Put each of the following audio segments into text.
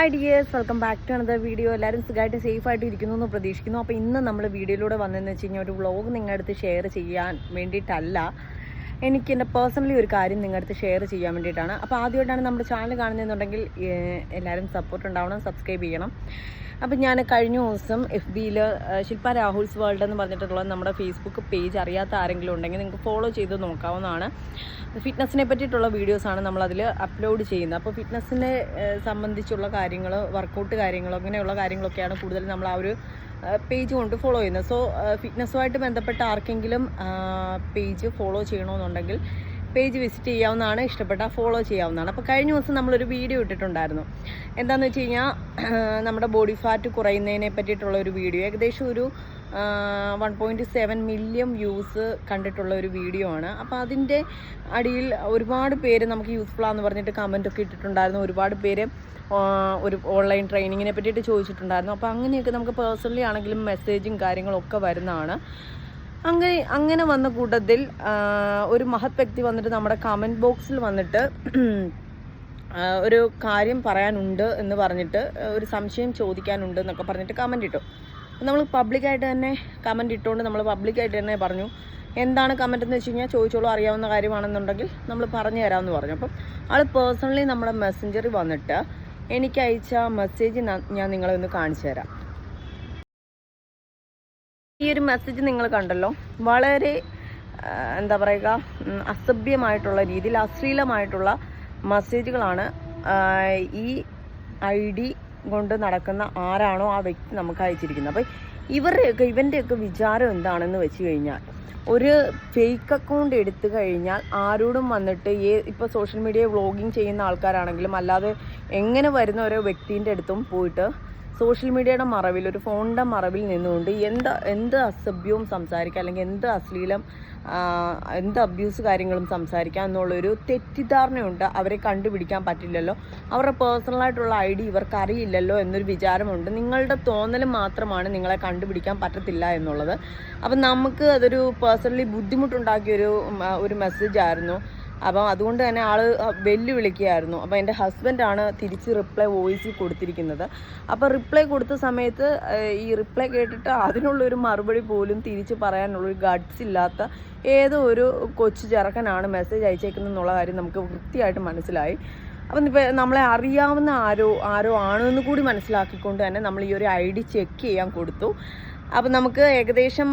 Hi dears welcome back to another video എല്ലാവരും സുഖമായിട്ട് safe ആയിട്ട് ഇരിക്കുന്നു എന്ന് പ്രതീക്ഷിക്കുന്നു. അപ്പോൾ ഇന്ന് നമ്മൾ വീഡിയോയിലൂടെ വന്നതെന്ന് വെച്ച് കഴിഞ്ഞാൽ ഒരു വ്ളോഗ് നിങ്ങളുടെ അടുത്ത് ഷെയർ ചെയ്യാൻ വേണ്ടിയിട്ടല്ല. എനിക്ക് എന്റെ പേഴ്സണലി ഒരു കാര്യം നിങ്ങളുടെ അടുത്ത് ഷെയർ ചെയ്യാൻ വേണ്ടിയിട്ടാണ്. അപ്പോൾ ആദ്യമായിട്ടാണ് നമ്മുടെ ചാനൽ കാണുന്നതെന്നുണ്ടെങ്കിൽ എല്ലാവരും സപ്പോർട്ട് ഉണ്ടാവണം സബ്സ്ക്രൈബ് ചെയ്യണം. അപ്പം ഞാൻ കഴിഞ്ഞ ദിവസം എഫ് ബിയിൽ ശില്പ രാഹുൽസ് വേൾഡ് എന്ന് പറഞ്ഞിട്ടുള്ള നമ്മുടെ ഫേസ്ബുക്ക് പേജ് അറിയാത്ത ആരെങ്കിലും ഉണ്ടെങ്കിൽ നിങ്ങൾക്ക് ഫോളോ ചെയ്ത് നോക്കാവുന്നതാണ്. ഫിറ്റ്നസ്സിനെ പറ്റിയിട്ടുള്ള വീഡിയോസാണ് നമ്മളതിൽ അപ്ലോഡ് ചെയ്യുന്നത്. അപ്പോൾ ഫിറ്റ്നസ്സിനെ സംബന്ധിച്ചുള്ള കാര്യങ്ങൾ വർക്കൗട്ട് കാര്യങ്ങൾ അങ്ങനെയുള്ള കാര്യങ്ങളൊക്കെയാണ് കൂടുതൽ നമ്മൾ ആ ഒരു പേജ് കൊണ്ട് ഫോളോ ചെയ്യുന്നത് സോ ഫിറ്റ്നസ്സുമായിട്ട് ബന്ധപ്പെട്ട ആർക്കെങ്കിലും പേജ് ഫോളോ ചെയ്യണമെന്നുണ്ടെങ്കിൽ പേജ് വിസിറ്റ് ചെയ്യാവുന്നതാണ്. ഇഷ്ടപ്പെട്ട ഫോളോ ചെയ്യാവുന്നതാണ്. അപ്പോൾ കഴിഞ്ഞ ദിവസം നമ്മളൊരു വീഡിയോ ഇട്ടിട്ടുണ്ടായിരുന്നു. എന്താണെന്ന് വെച്ച് കഴിഞ്ഞാൽ നമ്മുടെ ബോഡി ഫാറ്റ് കുറയുന്നതിനെ പറ്റിയിട്ടുള്ള ഒരു വീഡിയോ ഏകദേശം ഒരു one point seven million views കണ്ടിട്ടുള്ള ഒരു വീഡിയോ ആണ്. അപ്പോൾ അതിന്റെ അടിയിൽ ഒരുപാട് പേര് നമുക്ക് യൂസ്ഫുൾ ആണെന്ന് പറഞ്ഞിട്ട് കമന്റ് ഒക്കെ ഇട്ടിട്ടുണ്ടായിരുന്നു. ഒരുപാട് പേര് ഒരു ഓൺലൈൻ ട്രെയിനിങ്ങിനെ പറ്റിയിട്ട് ചോദിച്ചിട്ടുണ്ടായിരുന്നു. അപ്പോൾ അങ്ങനെയൊക്കെ നമുക്ക് പേഴ്സണലി ആണെങ്കിലും മെസ്സേജും കാര്യങ്ങളും ഒക്കെ വരുന്നതാണ്. അങ്ങനെ അങ്ങനെ വന്ന കൂട്ടത്തിൽ ഒരു മഹത് വ്യക്തി വന്നിട്ട് നമ്മുടെ കമന്റ് ബോക്സിൽ വന്നിട്ട് ഒരു കാര്യം പറയാനുണ്ട് എന്ന് പറഞ്ഞിട്ട് ഒരു സംശയം ചോദിക്കാനുണ്ട് എന്നൊക്കെ പറഞ്ഞിട്ട് കമന്റ് ഇട്ടു. നമ്മൾ പബ്ലിക്കായിട്ട് തന്നെ കമന്റ് ഇട്ടുകൊണ്ട് നമ്മൾ പബ്ലിക്കായിട്ട് തന്നെ പറഞ്ഞു. എന്താണ് കമന്റ് എന്ന് വെച്ച് കഴിഞ്ഞാൽ ചോദിച്ചോളൂ അറിയാവുന്ന കാര്യമാണെന്നുണ്ടെങ്കിൽ നമ്മൾ പറഞ്ഞു തരാമെന്ന് പറഞ്ഞു. അപ്പം ആൾ പേഴ്സണലി നമ്മുടെ മെസ്സഞ്ചറിൽ വന്നിട്ട് എനിക്ക് അയച്ച മെസ്സേജ് ഞാൻ നിങ്ങളെ ഒന്ന് കാണിച്ചു തരാം. ഈ ഒരു മെസ്സേജ് നിങ്ങൾ കണ്ടല്ലോ. വളരെ എന്താ പറയുക അസഭ്യമായിട്ടുള്ള രീതിയിൽ അശ്ലീലമായിട്ടുള്ള മെസ്സേജുകളാണ് ഈ ഐ ഡി കൊണ്ട് നടക്കുന്ന ആരാണോ ആ വ്യക്തി നമുക്ക് അയച്ചിരിക്കുന്നത്. അപ്പോൾ ഇവരുടെയൊക്കെ ഇവന്റെയൊക്കെ വിചാരം എന്താണെന്ന് വെച്ച് കഴിഞ്ഞാൽ ഒരു ഫേക്ക് അക്കൗണ്ട് എടുത്തു കഴിഞ്ഞാൽ ആരോടും വന്നിട്ട് ഏ ഇപ്പോൾ സോഷ്യൽ മീഡിയ വ്ളോഗിങ് ചെയ്യുന്ന ആൾക്കാരാണെങ്കിലും അല്ലാതെ എങ്ങനെ വരുന്ന ഓരോ വ്യക്തിന്റെ അടുത്തും പോയിട്ട് സോഷ്യൽ മീഡിയയുടെ മറവിൽ ഒരു ഫോണിന്റെ മറവിൽ നിന്നുകൊണ്ട് എന്ത് എന്ത് അസഭ്യവും സംസാരിക്കാം അല്ലെങ്കിൽ എന്ത് അശ്ലീലം എന്ത് അബ്യൂസ് കാര്യങ്ങളും സംസാരിക്കാം എന്നുള്ളൊരു തെറ്റിദ്ധാരണയുണ്ട്. അവരെ കണ്ടുപിടിക്കാൻ പറ്റില്ലല്ലോ. അവരുടെ പേഴ്സണലായിട്ടുള്ള ഐ ഡി ഇവർക്ക് അറിയില്ലല്ലോ എന്നൊരു വിചാരമുണ്ട്. നിങ്ങളുടെ തോന്നൽ മാത്രമാണ് നിങ്ങളെ കണ്ടുപിടിക്കാൻ പറ്റത്തില്ല എന്നുള്ളത്. അപ്പം നമുക്ക് അതൊരു പേഴ്സണലി ബുദ്ധിമുട്ടുണ്ടാക്കിയൊരു ഒരു മെസ്സേജ് ആയിരുന്നു. അപ്പം അതുകൊണ്ട് തന്നെ ആൾ വെല്ലുവിളിക്കുകയായിരുന്നു. അപ്പം എന്റെ ഹസ്ബൻഡാണ് തിരിച്ച് റിപ്ലൈ വോയിസിൽ കൊടുത്തിരിക്കുന്നത്. അപ്പോൾ റിപ്ലൈ കൊടുത്ത സമയത്ത് ഈ റിപ്ലൈ കേട്ടിട്ട് അതിനുള്ളൊരു മറുപടി പോലും തിരിച്ച് പറയാനുള്ളൊരു ഗഡ്സ് ഇല്ലാത്ത ഏതോ ഒരു കൊച്ചു ചെറുക്കനാണ് മെസ്സേജ് അയച്ചേക്കുന്നത് എന്നുള്ള കാര്യം നമുക്ക് വൃത്തിയായിട്ട് മനസ്സിലായി. അപ്പം ഇപ്പോൾ നമ്മളെ അറിയാവുന്ന ആരോ ആരോ ആണോ എന്ന് കൂടി മനസ്സിലാക്കിക്കൊണ്ട് തന്നെ നമ്മൾ ഈ ഒരു ഐ ഡി ചെക്ക് ചെയ്യാൻ കൊടുത്തു. അപ്പം നമുക്ക് ഏകദേശം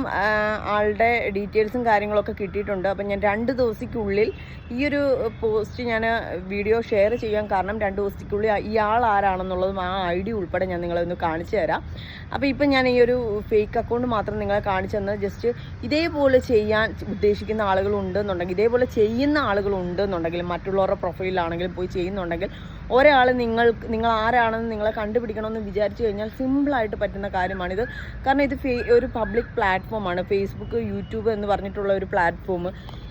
ആളുടെ ഡീറ്റെയിൽസും കാര്യങ്ങളൊക്കെ കിട്ടിയിട്ടുണ്ട്. അപ്പം ഞാൻ രണ്ട് ദിവസത്തിക്കുള്ളിൽ ഈ ഒരു പോസ്റ്റ് ഞാൻ വീഡിയോ ഷെയർ ചെയ്യാൻ കാരണം രണ്ട് ദിവസത്തിക്കുള്ളിൽ ഇയാൾ ആരാണെന്നുള്ളതും ആ ഐ ഡി ഉൾപ്പെടെ ഞാൻ നിങ്ങളെ ഒന്ന് കാണിച്ചു തരാം. അപ്പോൾ ഇപ്പം ഞാൻ ഈ ഒരു ഫേക്ക് അക്കൗണ്ട് മാത്രം നിങ്ങളെ കാണിച്ചു തന്നത് ജസ്റ്റ് ഇതേപോലെ ചെയ്യാൻ ഉദ്ദേശിക്കുന്ന ആളുകളുണ്ടെന്നുണ്ടെങ്കിൽ ഇതേപോലെ ചെയ്യുന്ന ആളുകളുണ്ടെന്നുണ്ടെങ്കിൽ മറ്റുള്ളവരുടെ പ്രൊഫൈലാണെങ്കിലും പോയി ചെയ്യുന്നുണ്ടെങ്കിൽ ഒരാൾ നിങ്ങൾ നിങ്ങൾ ആരാണെന്ന് നിങ്ങളെ കണ്ടുപിടിക്കണമെന്ന് വിചാരിച്ചു കഴിഞ്ഞാൽ സിമ്പിളായിട്ട് പറ്റുന്ന കാര്യമാണിത്. കാരണം ഇത് ഒരു പബ്ലിക് പ്ലാറ്റ്ഫോമാണ് ഫേസ്ബുക്ക് യൂട്യൂബ് എന്ന് പറഞ്ഞിട്ടുള്ള ഒരു പ്ലാറ്റ്ഫോം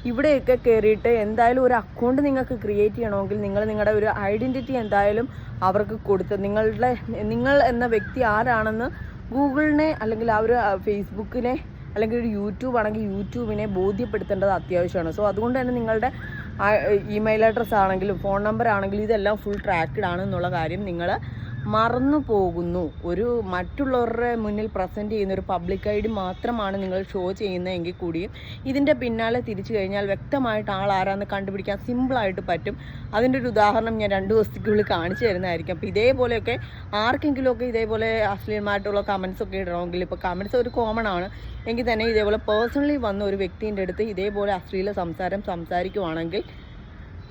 ഇവിടെയൊക്കെ കയറിയിട്ട് എന്തായാലും ഒരു അക്കൗണ്ട് നിങ്ങൾക്ക് ക്രിയേറ്റ് ചെയ്യണമെങ്കിൽ നിങ്ങൾ നിങ്ങളുടെ ഒരു ഐഡന്റിറ്റി എന്തായാലും അവർക്ക് കൊടുത്ത് നിങ്ങളുടെ നിങ്ങൾ എന്ന വ്യക്തി ആരാണെന്ന് ഗൂഗിളിനെ അല്ലെങ്കിൽ ആ ഒരു ഫേസ്ബുക്കിനെ അല്ലെങ്കിൽ ഒരു യൂട്യൂബ് ആണെങ്കിൽ യൂട്യൂബിനെ ബോധ്യപ്പെടുത്തേണ്ടത് അത്യാവശ്യമാണ്. സോ അതുകൊണ്ട് തന്നെ നിങ്ങളുടെ ഇമെയിൽ അഡ്രസ്സ് ആണെങ്കിലും ഫോൺ നമ്പർ ആണെങ്കിലും ഇതെല്ലാം ഫുൾ ട്രാക്ക്ഡ് ആണ് എന്നുള്ള കാര്യം നിങ്ങൾ മറന്നു പോകുന്നു. ഒരു മറ്റുള്ളവരുടെ മുന്നിൽ പ്രസന്റ് ചെയ്യുന്ന ഒരു പബ്ലിക് ഐ ഡി മാത്രമാണ് നിങ്ങൾ ഷോ ചെയ്യുന്നതെങ്കിൽ കൂടിയും ഇതിന്റെ പിന്നാലെ തിരിച്ചു കഴിഞ്ഞാൽ വ്യക്തമായിട്ട് ആൾ ആരാന്ന് കണ്ടുപിടിക്കാൻ സിമ്പിളായിട്ട് പറ്റും. അതിന്റെ ഒരു ഉദാഹരണം ഞാൻ രണ്ട് ദിവസത്തേക്കുള്ളിൽ കാണിച്ചു തരുന്നതായിരിക്കും. അപ്പോൾ ഇതേപോലെയൊക്കെ ആർക്കെങ്കിലുമൊക്കെ ഇതേപോലെ അശ്ലീലമായിട്ടുള്ള കമൻസ് ഒക്കെ ഇടണമെങ്കിൽ ഇപ്പോൾ കമൻസ് ഒരു കോമൺ ആണ്. എങ്കിൽ തന്നെ ഇതേപോലെ പേഴ്സണലി വന്ന ഒരു വ്യക്തിന്റെ അടുത്ത് ഇതേപോലെ അശ്ലീല സംസാരം സംസാരിക്കുവാണെങ്കിൽ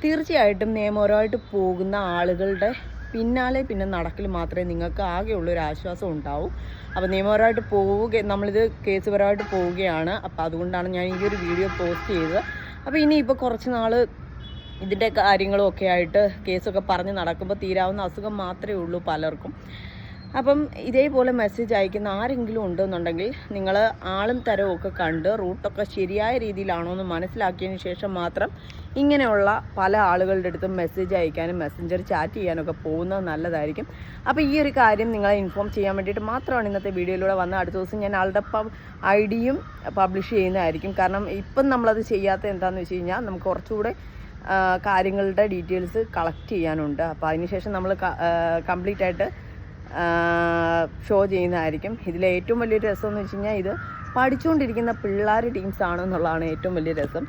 തീർച്ചയായിട്ടും നിയമപരമായിട്ട് പോകുന്ന ആളുകളുടെ പിന്നാലെ പിന്നെ നടക്കൽ മാത്രമേ നിങ്ങൾക്ക് ആകെയുള്ളൊരു ആശ്വാസം ഉണ്ടാവൂ. അപ്പോൾ നിയമപരമായിട്ട് പോവുക നമ്മളിത് കേസുപരമായിട്ട് പോവുകയാണ്. അപ്പോൾ അതുകൊണ്ടാണ് ഞാൻ ഈ ഒരു വീഡിയോ പോസ്റ്റ് ചെയ്തത്. അപ്പോൾ ഇനി ഇനിയിപ്പോൾ കുറച്ച് നാൾ ഇതിന്റെ കാര്യങ്ങളും ഒക്കെ ആയിട്ട് കേസൊക്കെ പറഞ്ഞ് നടക്കുമ്പോൾ തീരാവുന്ന അസുഖം മാത്രമേ ഉള്ളൂ പലർക്കും. അപ്പം ഇതേപോലെ മെസ്സേജ് അയക്കുന്ന ആരെങ്കിലും ഉണ്ടെന്നുണ്ടെങ്കിൽ നിങ്ങൾ ആളും തരവും ഒക്കെ കണ്ട് റൂട്ടൊക്കെ ശരിയായ രീതിയിലാണോ എന്ന് മനസ്സിലാക്കിയതിന് ശേഷം മാത്രം ഇങ്ങനെയുള്ള പല ആളുകളുടെ അടുത്തും മെസ്സേജ് അയക്കാനും മെസ്സഞ്ചർ ചാറ്റ് ചെയ്യാനൊക്കെ പോകുന്നത് നല്ലതായിരിക്കും. അപ്പോൾ ഈ ഒരു കാര്യം നിങ്ങളെ ഇൻഫോം ചെയ്യാൻ വേണ്ടിയിട്ട് മാത്രമാണ് ഇന്നത്തെ വീഡിയോയിലൂടെ വന്ന അടുത്ത ദിവസം ഞാൻ ആളുടെ ഐ ഡിയും പബ്ലിഷ് ചെയ്യുന്നതായിരിക്കും. കാരണം ഇപ്പം നമ്മളത് ചെയ്യാത്ത എന്താണെന്ന് വെച്ച് കഴിഞ്ഞാൽ നമുക്ക് കുറച്ചുകൂടെ കാര്യങ്ങളുടെ ഡീറ്റെയിൽസ് കളക്ട് ചെയ്യാനുണ്ട്. അപ്പോൾ അതിനുശേഷം നമ്മൾ കംപ്ലീറ്റ് ആയിട്ട് ഷോ ചെയ്യുന്നതായിരിക്കും. ഇതിലെ ഏറ്റവും വലിയൊരു രസം എന്ന് വെച്ച് കഴിഞ്ഞാൽ ഇത് പഠിച്ചുകൊണ്ടിരിക്കുന്ന പിള്ളേർ ടീംസ് ആണെന്നുള്ളതാണ് ഏറ്റവും വലിയ രസം.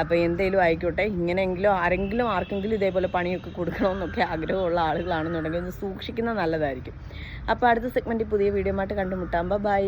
അപ്പോൾ എന്തെങ്കിലും ആയിക്കോട്ടെ ഇങ്ങനെയെങ്കിലും ആരെങ്കിലും ആർക്കെങ്കിലും ഇതേപോലെ പണിയൊക്കെ കൊടുക്കണമെന്നൊക്കെ ആഗ്രഹമുള്ള ആളുകളാണെന്നുണ്ടെങ്കിൽ ഒന്ന് സൂക്ഷിക്കുന്നത് നല്ലതായിരിക്കും. അപ്പോൾ അടുത്ത സെഗ്മെന്റിൽ പുതിയ വീഡിയോ ആയിട്ട് കണ്ടുമുട്ടാം. ബൈ